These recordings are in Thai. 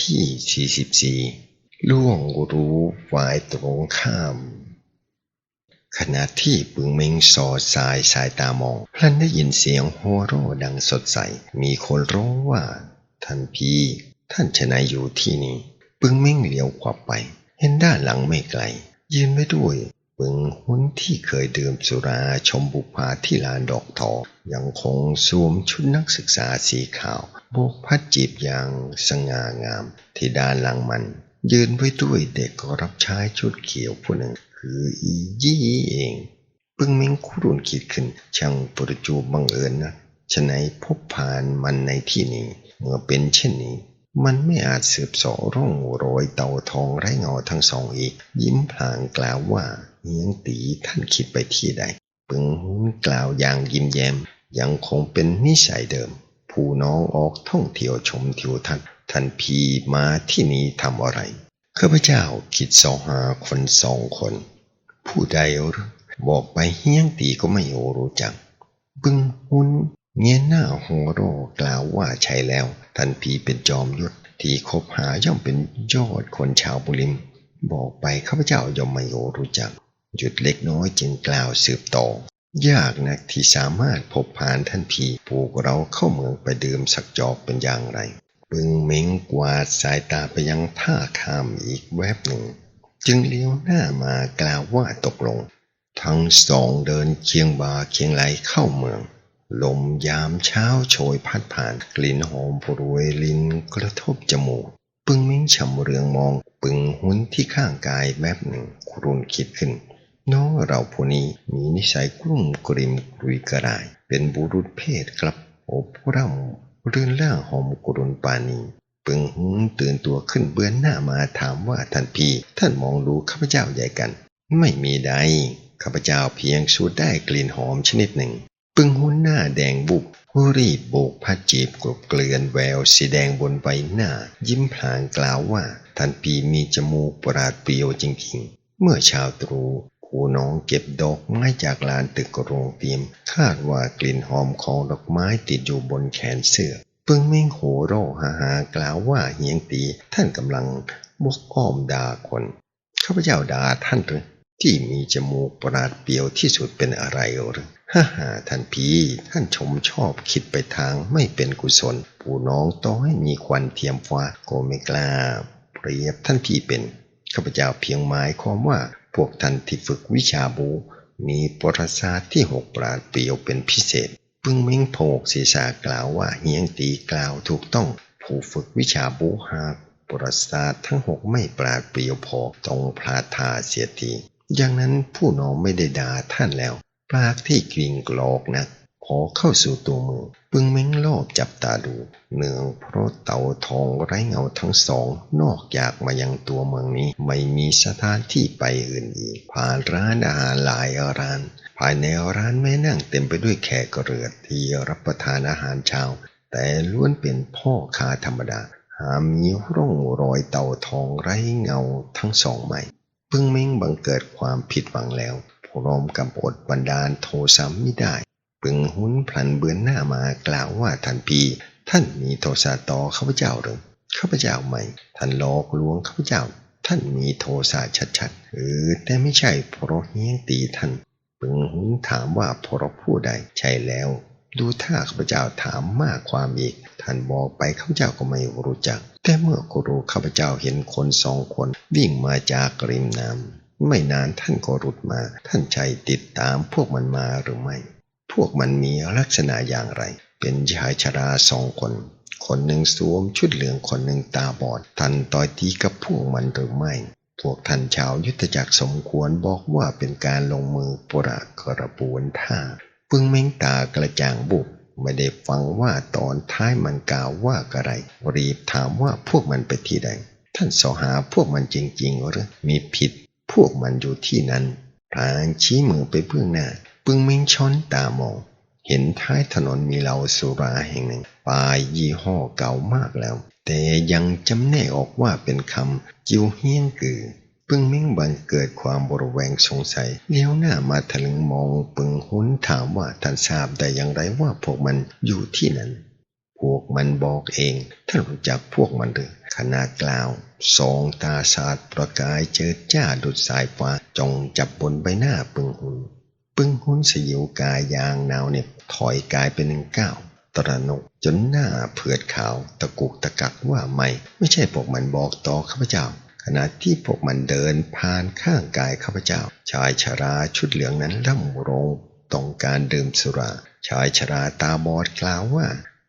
ที่ 44 ล่วงรู้ฝ่ายตรงข้าม ขณะที่ปึงเมงสอดสายสายตามอง พลันได้ยินเสียงโฮโร่ดังสดใส มีคนร้องว่า ท่านพี่ ท่านชนะอยู่ที่นี่ ปึงเม้งเหลียวขวับไป เห็นด้านหลังไม่ไกล ยืนไว้ด้วย ปึงหุ้นที่เคยดื่มสุราชมบุพาที่ลานดอกทอยังคงสวมชุดนักศึกษาสีขาวโบกพัดจีบอย่างสง่างาม ที่ด้านหลังมัน ยืนไว้ด้วยเด็กรับใช้ชุดเขียวผู้หนึ่ง คืออียี่เองปึงเม้งครุ่นคิดขึ้น ช่างประจูบังเอิญนะฉะไหนพบผ่านมันในที่นี้ เมื่อเป็นเช่นนี้ มันไม่อาจสืบสอร่องรอยเต่าทองไร้เงาทั้งสองอีก ยิ้มพลางกล่าวว่า เฮียงตีท่านคิดไปที่ใดปึงหุนกล่าวอย่างยิ้มแย้มยังคงเป็นนิสัยเดิม ผู้น้องออกท่องเที่ยวชมทิวทัศน์ท่านพี่มาที่นี้ทำอะไรข้าพเจ้าคิดสอหาคนสองคน ผู้ใดหรือบอกไปเฮี้ยงตีก็ไม่รู้จัก บึงหุนเงี้ยหน้าโฮโรกล่าวว่าใช่แล้ว ท่านพีเป็นจอมยุทธที่คบหาย่อมเป็นยอดคนชาวบุริม บอกไปข้าพเจ้าย่อมไม่รู้จัก หยุดเล็กน้อยจึงกล่าวสืบต่อ ยากนักที่สามารถพบผ่านท่านพี่พวกเราเข้าเมืองไปดื่มสักจอกเป็นอย่างไรปึงเม้งกวาดสายตาไปยังท่าข้ามอีกแวบหนึ่ง จึงเลี้ยวหน้ามากล่าวว่าตกลง ทั้งสองเดินเคียงบ่าเคียงไหลเข้าเมือง ลมยามเช้าโชยพัดผ่านกลิ่นหอมปรวยลิ้นกระทบจมูกปึงเม้งฉ่ำเรืองมอง ปึงหุ้นที่ข้างกายแวบหนึ่งครุนคิดขึ้น น้องเราผู้นี้มีนิสัยกลุ่มกริมกรุยกระไรเป็นบุรุษเพศครับอบร่ำเรื่อนล่างหอมกรุนปานีปึงหุ้นตื่นตัวขึ้นเบือนหน้ามาถามว่าท่านพี่ ท่านมองดูข้าพเจ้าใหญ่กัน ไม่มีใดข้าพเจ้าเพียงสูดได้กลิ่นหอมชนิดหนึ่ง ปึงหุ้นหน้าแดงบุบรีบโบกผ้าจีบกลบเกลื่อนแววสีแดงบนใบหน้า ยิ้มพลางกล่าวว่าท่านปีมีจมูกปราดเปรียวจริงๆ เมื่อชาวตรู ผู้น้องเก็บดอกไม้จากลานตึกโรงเตียมคาดว่ากลิ่นหอมของดอกไม้ติดอยู่บนแขนเสื้อ ปึงเม่งโหโร่ฮาฮากล่าวว่าเฮียงตีท่านกำลังบกอ้อมด่าคนข้าพเจ้าด่าท่านหรือที่มีจมูกปราดเปรียวที่สุดเป็นอะไรหรือฮ่าฮ่าท่านพี่ ท่านชมชอบคิดไปทางไม่เป็นกุศล ผู้น้องต้องให้มีควันเทียมฟ้าก็ไม่กล้าเปรียบท่านพี่เป็นข้าพเจ้าเพียงหมายความว่า พวกท่านที่ฝึกวิชาบู มีประวัติศาที่หกปราดเปรียวเป็นพิเศษปึ้งเม้งโผกศีรษะกล่าวว่าเฮียงตีกล่าวถูกต้อง ผู้ฝึกวิชาบูหากประวัติศาทั้งหกไม่ปราดเปรียวพอต้องพลาดท่าเสียทีอย่างนั้นผู้น้องไม่ได้ด่าท่านแล้ว ปากที่กิ่งกรอกนะ ขอเข้าสู่ตัวเมือง ปึงเม้งรอบจับตาดู เนื่องเพราะเต่าทองไร้เงาทั้งสอง นอกจากมายังตัวเมืองนี้ ไม่มีสถานที่ไปอื่นอีก ผ่านร้านอาหารหลายร้าน ภายในร้านแม่นั่งเต็มไปด้วยแขกเรือที่รับประทานอาหารเช้า แต่ล้วนเป็นพ่อค้าธรรมดา หามีร่องรอยเต่าทองไร้เงาทั้งสองไม่ปึ้งเม้งบังเกิดความผิดหวังแล้วพร้อมกับอดบันดาลโทสะไม่ได้ ปึงหุนพลันเบือนหน้ามากล่าวว่าท่านพี่ ท่านมีโทสะต่อข้าพเจ้าหรือข้าพเจ้าไม่ ท่านหลอกลวงข้าพเจ้า ท่านมีโทสะชัดๆเออแต่ไม่ใช่เพราะเฮี้ยงตีท่านปึงหุนถามว่าเพราะผู้ใดใช่แล้ว ดูถ้าข้าพเจ้าถามมากความอีก ท่านบอกไปข้าพเจ้าก็ไม่รู้จัก แต่เมื่อกูรู้ข้าพเจ้าเห็นคนสองคน วิ่งมาจากริมน้ำไม่นานท่านก็รุดมา ท่านใจติดตามพวกมันมาหรือไม่ วกมันมีลักษณะอย่างไร เป็นชายชราสองคน คนหนึ่งสวมชุดเหลืองคนหนึ่งตาบอดท่านต่อยตีกับพวกมันหรือไม่ พวกท่านชาวยุทธจักรสมควรบอกว่าเป็นการลงมือปรากระบวนท่าปึงเม้งตากระจ่างบุบไม่ได้ฟังว่าตอนท้ายมันกล่าวว่าอะไร รีบถามว่าพวกมันไปที่ใด ท่านสอหาพวกมันจริงๆหรือมีผิด พวกมันอยู่ที่นั้นพลางชี้มือไปเบื้องหน้า ปึงเม้งช้อนตามอง เห็นท้ายถนนมีเหล่าสุราแห่งหนึ่งปลายยี่ห้อเก่ามากแล้ว แต่ยังจำแนกออกว่าเป็นคำจิวเฮียงกือ ปึงเม้งบันเกิดความบริแวงสงสัยเลี้ยวหน้ามาถลึงมองปึงหุนถามว่าท่านทราบได้อย่างไรว่าพวกมันอยู่ที่นั้นพวกมันบอกเองท่านรู้จักพวกมันหรือขณะกล่าวสองตาสาดประกายเจิดจ้าดุดสายฟ้าจงจับบนใบหน้าปึงหุน ปึงหุนสยิวกายยางนาวเนี่ยถอยกายเป็นหนึ่งก้าวตระหนกจนหน้าเผือดขาวตะกุกตะกักว่าไม่ ไม่ใช่พวกมันบอกต่อข้าพเจ้า ขณะที่พวกมันเดินผ่านข้างกายข้าพเจ้า ชายชราชุดเหลืองนั้นร่ำรงต้องการดื่มสุรา ชายชราตาบอดกล่าวว่า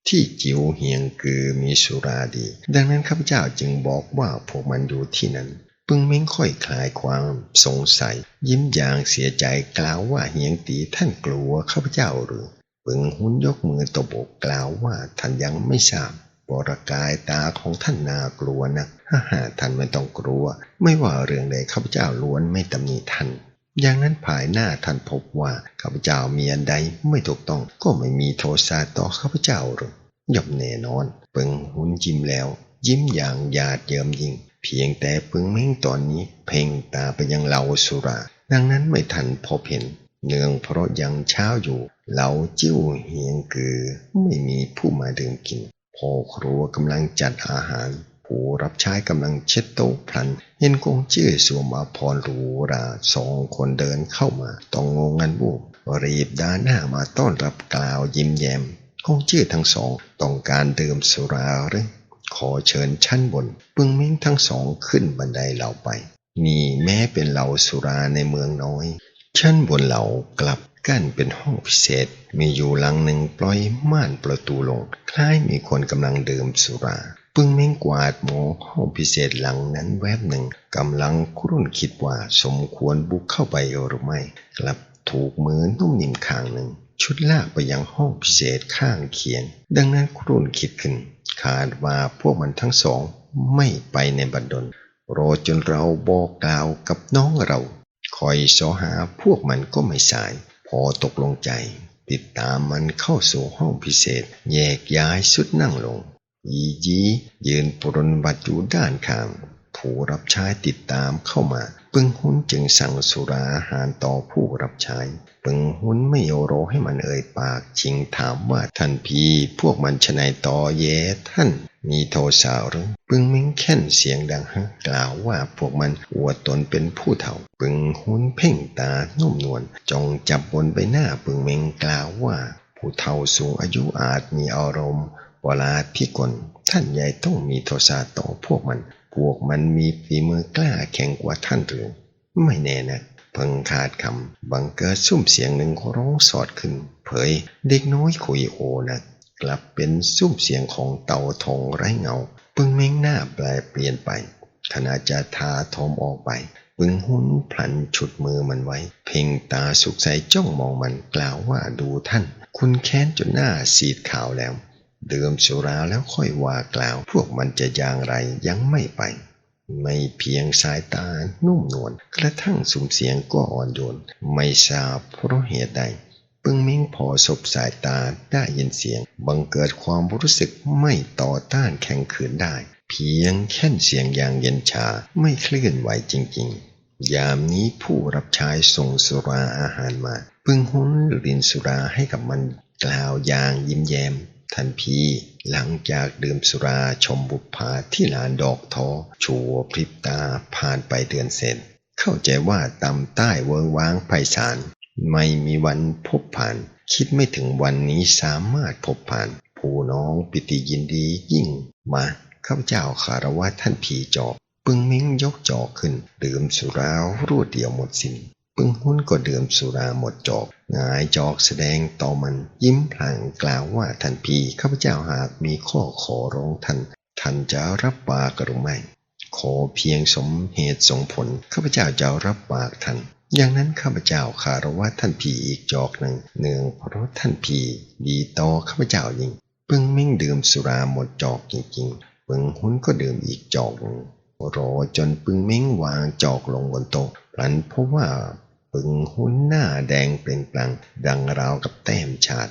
ที่จิวเฮียงคือมีสุราดี ดังนั้นข้าพเจ้าจึงบอกว่าพวกมันอยู่ที่นั้น ปึงเม้งค่อยคลายความสงสัย ยิ้มอย่างเสียใจกล่าวว่าเฮียงตีท่านกลัวข้าพเจ้าหรือปึงหุนยกมือตบอกกล่าวว่าท่านยังไม่ทราบบรกายตาของท่านนากลัวนะฮ่าฮ่าท่านไม่ต้องกลัว ไม่ว่าเรื่องใดข้าพเจ้าล้วนไม่ตำหนิท่าน อย่างนั้นภายหน้าท่านพบว่าข้าพเจ้ามีอันใดไม่ถูกต้องก็ไม่มีโทสะต่อข้าพเจ้าหรอกย่อมแน่นอนปึงหุนยิ้มแล้ว ยิ้มอย่างหยาดเยิมยิ่ง เพียงแต่ปึงเม้งตอนนี้เพ่งตาไปยังเหล่าสุรา ดังนั้นไม่ทันพบเห็น เนื่องเพราะยังเช้าอยู่ เหล่าจิ้วเฮียงคือ ไม่มีผู้มาดื่มกินพ่อครัวกำลังจัดอาหาร ผู้รับใช้กำลังเช็ดโต๊ะพลัน เห็นกงจื้อสวมอาภรหรูราสองคนเดินเข้ามา ต้องงงงันบุบรีบด้านหน้ามาต้อนรับกล่าวยิ้มแย้มกงจื้อทั้งสอง ต้องการดื่มสุราหรือ ขอเชิญชั้นบนปึงเม้งทั้งสองขึ้นบันไดเหล่าไป นี่แม้เป็นเหล่าสุราในเมืองน้อย ชั้นบนเหล่ากลับกั้นเป็นห้องพิเศษ มีอยู่หลังหนึ่งปล่อยม่านประตูลง คล้ายมีคนกำลังดื่มสุราปึงเม้งกวาดมองห้องพิเศษหลังนั้นแวบหนึ่งกำลังครุ่นคิดว่าสมควรบุกเข้าไปหรือไม่กลับถูกมือนุ่มนิ่มข้างหนึ่ง ชุดลากไปยังห้องพิเศษข้างเคียง ดังนั้นครุ่นคิดขึ้น คาดว่าพวกมันทั้งสองไม่ไปในบันดลรอจนเราบอกกล่าวกับน้องเรา คอยสอหาพวกมันก็ไม่สาย พอตกลงใจ ติดตามมันเข้าสู่ห้องพิเศษ แยกย้ายสุดนั่งลงยียียืนปรนบัตรอยู่ด้านข้าง ผู้รับใช้ติดตามเข้ามา ปึงหุนจึงสั่งสุราอาหารต่อผู้รับใช้ ปึงหุนไม่โอโรให้มันเอ่ยปากชิงถามว่าท่านพี่พวกมันชนายต่อเยท่านมีโทสาวหรือปึงมิงแค่นเสียงดังฮะกล่าวว่าพวกมันอวดตนเป็นผู้เฒ่า ปึงหุนเพ่งตานุ่มนวลจงจับบนใบหน้าปึงเมงกล่าวว่า ผู้เฒ่าสูงอายุอาจมีอารมณ์เวลาพิกลท่านใหญ่ต้องมีโทสะต่อพวกมัน พวกมันมีฝีมือกล้าแข็งกว่าท่านหรือ ไม่แน่นะพิ่งขาดคำบังเกิดซุ้มเสียงหนึ่งร้องสอดขึ้น เผย เด็กน้อยคุยโอนะกลับเป็นซุ้มเสียงของเต่าทองไร้เงา ปึงเม้งหน้าแปลเปลี่ยนไปขณะจะทาทอมออกไป ปึงหุนพลันฉุดมือมันไว้ เพ่งตาสุกใสจ้องมองมันกล่าวว่าดูท่าน คุณแค้นจนหน้าสีดขาวแล้ว เดิมสุราแล้วค่อยว่ากล่าว พวกมันจะอย่างไรยังไม่ไป ไม่เพียงสายตานุ่มนวลกระทั่งสุ่มเสียงก็อ่อนโยนไม่ทราบเพราะเหตุใดปึงมิงพอสบสายตาได้ยินเสียง บังเกิดความรู้สึกไม่ต่อต้านแข็งขืนได้ เพียงแค่นเสียงอย่างเย็นชาไม่เคลื่อนไหวจริง ๆ ยามนี้ผู้รับใช้ส่งสุราอาหารมา ปึงหุนลินสุราให้กับมันกล่าวอย่างยิ้มแย้ม ทันพีหลังจากดื่มสุราชมบุพภาที่ลานดอกทอ ชัวพริบตาผ่านไปเดือนเศษเข้าใจว่าตำใต้เวิงว้างไพศาลไม่มีวันพบผ่าน คิดไม่ถึงวันนี้สามารถพบผ่าน ผู้น้องปิติยินดียิ่งมาข้าพเจ้าคารวะท่านผีจอกปึงเม้งยกจอขึ้น ดื่มสุรารวดเดียวหมดสิน้น ปึงหุ้นก็ดื่มสุราหมดจอกงายจอกแสดงต่อมันยิ้มพลางกล่าวว่าท่านพีข้าพเจ้าหากมีข้อขอร้องท่านท่านจะรับปากหรือไม่ ขอเพียงสมเหตุสมผลข้าพเจ้าจะรับปากท่านอย่างนั้นข้าพเจ้าคารวะท่านผีอีกจอกหนึ่งเนื่องเพราะท่านผีดีต่อข้าพเจ้ายิ่งปึงมิ่งดื่มสุราหมดจอกจริงๆปึงหุ้นก็ดื่มอีกจอกหนึ่งรอจนปึงมิ่งวางจอกลงบนโต๊ะพลันเพราะว่า ปึงหุ้นหน้าแดงเปล่งปลั่งดังราวกับแต้มชาด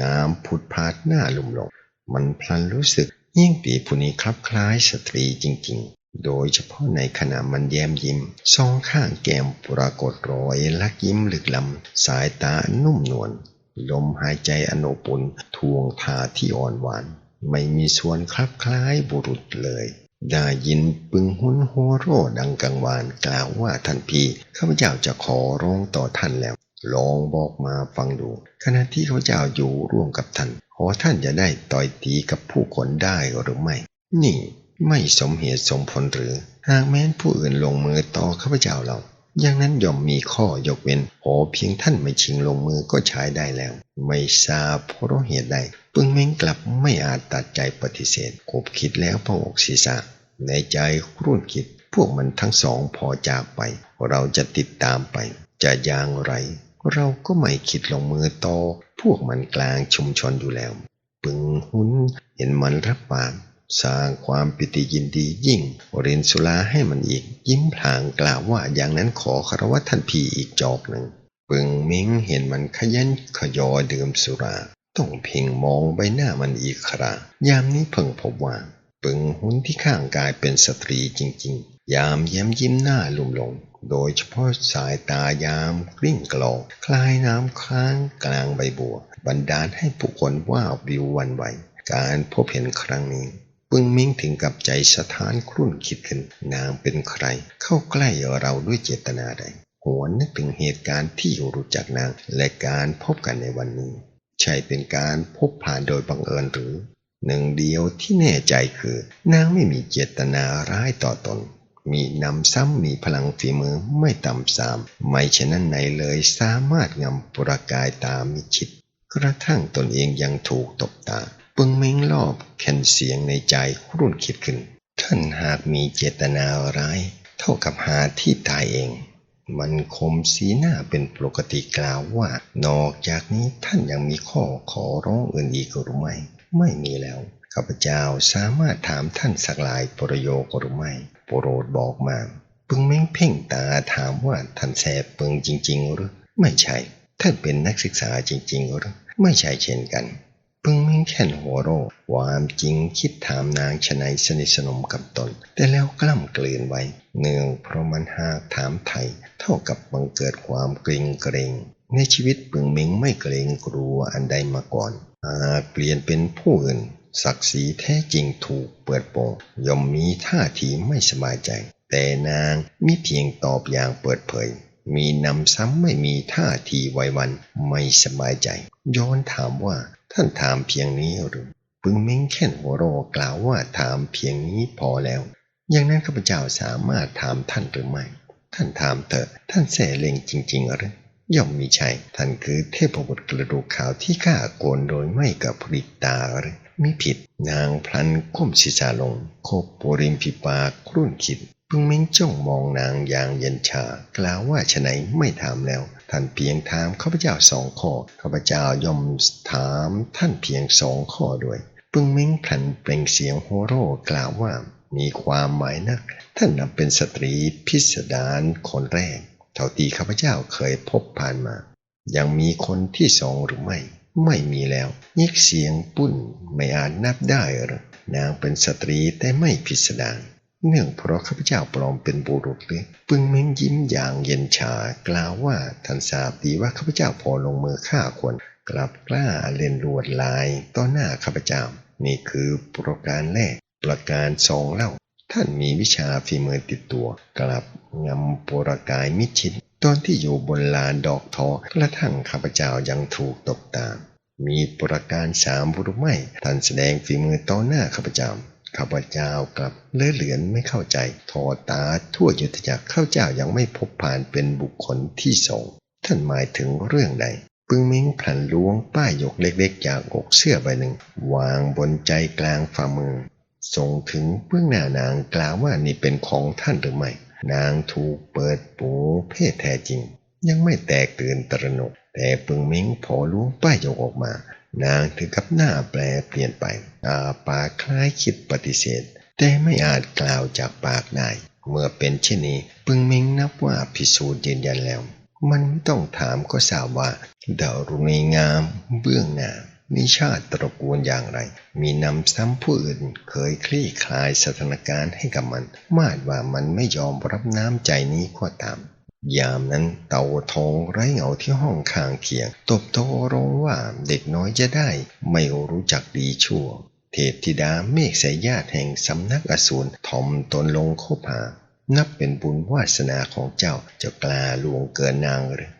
งามผุดพาดหน้าลุ่มหลงมันพลันรู้สึกยิ่งปีผู้นี้คลับคล้ายสตรีจริง ๆ โดยเฉพาะในขณะมันแย้มยิ้มสองข้างแก้มปรากฏรอยลักยิ้มลึกลำ สายตานุ่มนวลลมหายใจอโนปุนทวงทาที่อ่อนหวาน ไม่มีส่วนคลับคล้ายบุรุษเลย ได้ยินปึงหุนหัวโรดังกังวานกล่าวว่าท่านพี่ข้าพเจ้าจะขอร้องต่อท่านแล้ว ลองบอกมาฟังดูขณะที่ข้าพเจ้าอยู่ร่วมกับท่าน ขอท่านจะได้ต่อยตีกับผู้คนได้หรือไม่ นี่ไม่สมเหตุสมผลหรือ หากแม้นผู้อื่นลงมือต่อข้าพเจ้าเรา อย่างนั้นย่อมมีข้อยกเว้นขอเพียงท่านไม่ชิงลงมือก็ใช้ได้แล้ว ไม่ทราบเพราะเหตุใดปึงเม้งกลับไม่อาจตัดใจปฏิเสธคบคิดแล้วพระอกศีรษะ ในใจครุ่นคิด พวกมันทั้งสองพอจากไป เราจะติดตามไป จะอย่างไร เราก็ไม่คิดลงมือต่อพวกมันกลางชุมชนอยู่แล้ว ปึงหุนเห็นมันรับปาก สร้างความปิติยินดียิ่งเรินสุลาให้มันอีก ยิ้มพลางกล่าวว่าอย่างนั้นขอคารวะท่านพี่อีกจอกหนึ่งปึงมิงเห็นมันขยันขยอดื่มสุราต้องเพ่งมองใบหน้ามันอีกครายามนี้เพิ่งพบว่าปึงหุนที่ข้างกายเป็นสตรีจริง ๆ ยามเย้มยิ้มหน้าลุ่มหลง โดยเฉพาะสายตายามกลิ้งกลองคลายน้ำค้างกลางใบบัว บันดาลให้ผู้คนว่าวิววันไหว การพบเห็นครั้งนี้ ปึงมิงถึงกับใจสถานครุ่นคิดขึ้น นางเป็นใคร เข้าใกล้เราด้วยเจตนาใดหวนนึกถึงเหตุการณ์ที่รู้จักนางและการพบกันในวันนี้ ใช่เป็นการพบผ่านโดยบังเอิญหรือ หนึ่งเดียวที่แน่ใจคือ นางไม่มีเจตนาร้ายต่อตน มีนำซ้ำมีพลังฝีมือไม่ต่ำสาม ไม่เช่นนั้นไหนเลยสามารถงำประกายตามิชิดกระทั่งตนเองยังถูกตบตา ปึงเม้งรอบแคนเสียงในใจรุ่นคิดขึ้น ท่านหากมีเจตนาร้าย เท่ากับหาที่ตายเอง มันคมสีหน้าเป็นปกติกล่าวว่า นอกจากนี้ท่านยังมีข้อขอร้องอื่นอีกหรือไม่ ไม่มีแล้วข้าพเจ้าสามารถถามท่านสักหลายประโยคหรือไม่โปรดบอกมาปึงเม้งเพ่งตาถามว่าท่านแสบปึงจริง ๆ หรือ ไม่ใช่ ท่านเป็นนักศึกษาจริง ๆ หรือ ไม่ใช่เช่นกัน ปึงมิงแค่นหัวโรความจริงคิดถามนางชนัยสนิทสนมกับตน แต่แล้วกล้ำกลืนไว้ เนื่องเพราะมันหากถามไทย เท่ากับบังเกิดความเกรงเกรง ในชีวิตปึงมิงไม่เกรงกลัวอันใดมาก่อนหากเปลี่ยนเป็นผู้อื่นศักดิ์ศรีแท้จริงถูกเปิดโปงย่อมมีท่าทีไม่สบายใจ แต่นางมิเพียงตอบอย่างเปิดเผย มีนำซ้ำไม่มีท่าทีไววันไม่สบายใจ ย้อนถามว่า ท่านถามเพียงนี้หรือปึงเม้งแค่นหัวโรกล่าวว่าถามเพียงนี้พอแล้ว อย่างนั้นข้าพเจ้าสามารถถามท่านหรือไม่ ท่านถามเถอะท่านแส่เล็งจริงๆหรือย่อมมีใช่ท่านคือเทพบุตรกระดูกขาวที่ข้าโกนโดยไม่กับผริตาหรือมิผิด นางพลันก้มศีรษะลงโคบปริมพิปาครุ่นคิดพึงเม้งจ้องมองนางอย่างเย็นชากล่าวว่าฉนัยไม่ถามแล้ว ท่านเพียงถามข้าพเจ้าสองข้อข้าพเจ้าย่อมถามท่านเพียงสองข้อด้วย ปึงเม้งพลันเปล่งเสียงโฮโร่กล่าวว่า มีความหมายนัก ท่านนับเป็นสตรีพิสดารคนแรก เท่าที่ข้าพเจ้าเคยพบผ่านมา ยังมีคนที่สองหรือไม่ ไม่มีแล้วยิกเสียงปุ้นไม่อาจนับได้หรอนางเป็นสตรีแต่ไม่พิสดาร เนื่องเพราะข้าพเจ้าปลอมเป็นบุรุษหรือปึงเม้งยิ้มอย่างเย็นชากล่าวว่าท่านทราบดีว่าข้าพเจ้าพอลงมือฆ่าคนกลับกล้าเล่นลวดลายต่อหน้าข้าพเจ้า นี่คือประการแรก ประการสองเล่า ท่านมีวิชาฝีมือติดตัว กลับงำปรกายมิชินตอนที่อยู่บนลานดอกทอกระทั่งข้าพเจ้ายังถูกตกตามมีประการสามหรือไม่ท่านแสดงฝีมือต่อหน้าข้าพเจ้า ข้าพเจ้ากลับเลื่อเหลือนไม่เข้าใจทอตาทั่วยุทธจักรข้าเจ้ายังไม่พบผ่านเป็นบุคคลที่สองท่านหมายถึงเรื่องใดปึงมิงพลันล้วงป้ายยกเล็กๆจากอกเสื้อใบหนึ่ง วางบนใจกลางฝ่ามือส่งถึงเบื้องหน้านางกล่าวว่านี่เป็นของท่านหรือไม่ นางถูกเปิดปูเพศแท้จริง ยังไม่แตกตื่นตระหนก แต่ปึงมิงพอล้วงป้ายยกออกมา นางถึงกับหน้าแปลเปลี่ยนไปอาปากคล้ายคิดปฏิเสธ แต่ไม่อาจกล่าวจากปากได้ เมื่อเป็นเช่นนี้ปึงเมิงนับว่าพิสูจน์ยืนยันแล้ว มันไม่ต้องถามก็ทราบว่าดาวรุณีงาม เบื้องหน้ามีชาติตระกูลอย่างไร มีนำซ้ำผู้อื่นเคยคลี่คลายสถานการณ์ให้กับมัน มาดว่ามันไม่ยอมรับน้ำใจนี้ก็ตาม ยามนั้นเต่าทองไร้เหงาที่ห้องข้างเคียง ตบโตร้องว่าเด็กน้อยจะได้ ไม่รู้จักดีชั่ว เทพธิดาเมฆสายญาติแห่งสำนักอสูรถ่อมตนลงคบหา นับเป็นบุญวาสนาของเจ้าจะกล้าลวงเกินนางหรือ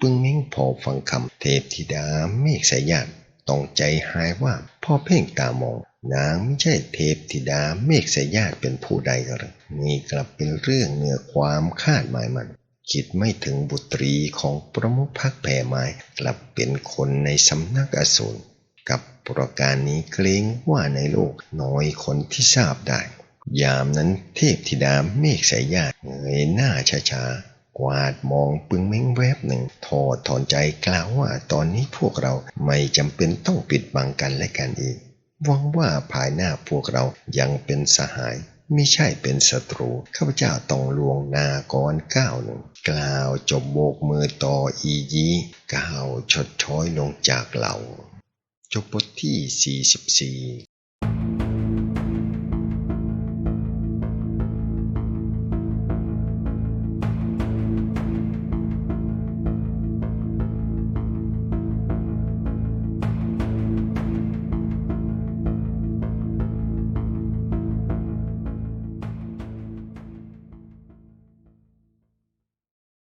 ปึงเม้งพอฟังคำเทพธิดาเมฆสายญาติต้องใจหายว่าพ่อเพ่งตามองนางไม่ใช่เทพธิดาเมฆสายญาติเป็นผู้ใดหรือนี่กลับเป็นเรื่องเหนือความคาดหมายมัน คิดไม่ถึงบุตรีของประมุขพักแผ่ไม้กลับเป็นคนในสำนักอสูรกับประการนี้เกรงว่าในโลกน้อยคนที่ทราบได้ ยามนั้นเทพธิดาเมฆสายญาติเงยหน้าช้าๆ กวาดมองปึงเม้งแวบหนึ่งทอดถอนใจกล่าวว่าตอนนี้พวกเราไม่จำเป็นต้องปิดบังกันและกันอีกหวังว่าภายหน้าพวกเรายังเป็นสหาย ไม่ใช่เป็นศัตรูข้าพเจ้าต้องลวงนาก้อนก้าวหนึ่งกล่าวจบโบกมือต่ออียีก้าวชดช้อยลงจากเหล่าจบบทที่ 44